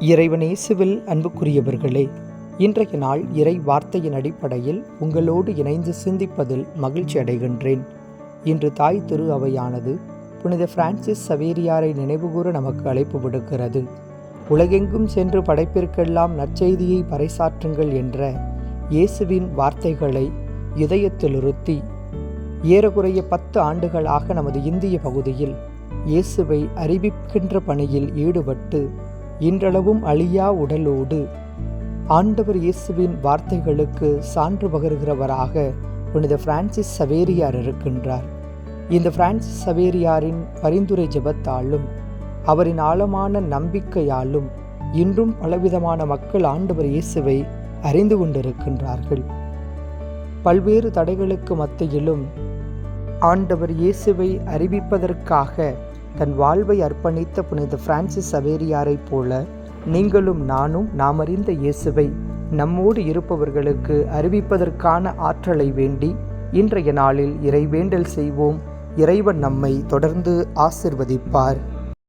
இறைவன் இயேசுவில் அன்புக்குரியவர்களே இன்றைய நாள் இறை வார்த்தையின் அடிப்படையில் உங்களோடு இணைந்து சிந்திப்பதில் மகிழ்ச்சி அடைகின்றேன். இன்று தாய் திரு அவையானது புனித பிரான்சிஸ் சவேரியாரை நினைவுகூர நமக்கு அழைப்பு விடுக்கிறது. உலகெங்கும் சென்று படைப்பிற்கெல்லாம் நற்செய்தியை பறைசாற்றுங்கள் என்ற இயேசுவின் வார்த்தைகளை இதயத்திலிருத்தி ஏறக்குறைய பத்து ஆண்டுகளாக நமது இந்திய பகுதியில் இயேசுவை அறிவிக்கின்ற பணியில் ஈடுபட்டு இன்றளவும் அழியா உடலோடு. ஆண்டவர் இயேசுவின் வார்த்தைகளுக்கு சான்று பகருகிறவராக புனித பிரான்சிஸ் சவேரியார் இருக்கின்றார். இந்த பிரான்சிஸ் சவேரியாரின் பரிந்துரை ஜெபத்தாலும் அவரின் ஆழமான நம்பிக்கையாலும் இன்றும் பலவிதமான மக்கள் ஆண்டவர் இயேசுவை அறிந்து கொண்டிருக்கின்றார்கள். பல்வேறு தடைகளுக்கு மத்தியிலும் ஆண்டவர் இயேசுவை அறிவிப்பதற்காக தன் வாழ்வை அர்ப்பணித்த புனித பிரான்சிஸ் சவேரியாரைப் போல நீங்களும் நானும் நாம் அறிந்த இயேசுவை நம்மோடு இருப்பவர்களுக்கு அறிவிப்பதற்கான ஆற்றலை வேண்டி இன்றைய நாளில் இறைவேண்டல் செய்வோம். இறைவன் நம்மை தொடர்ந்து ஆசிர்வதிப்பார்.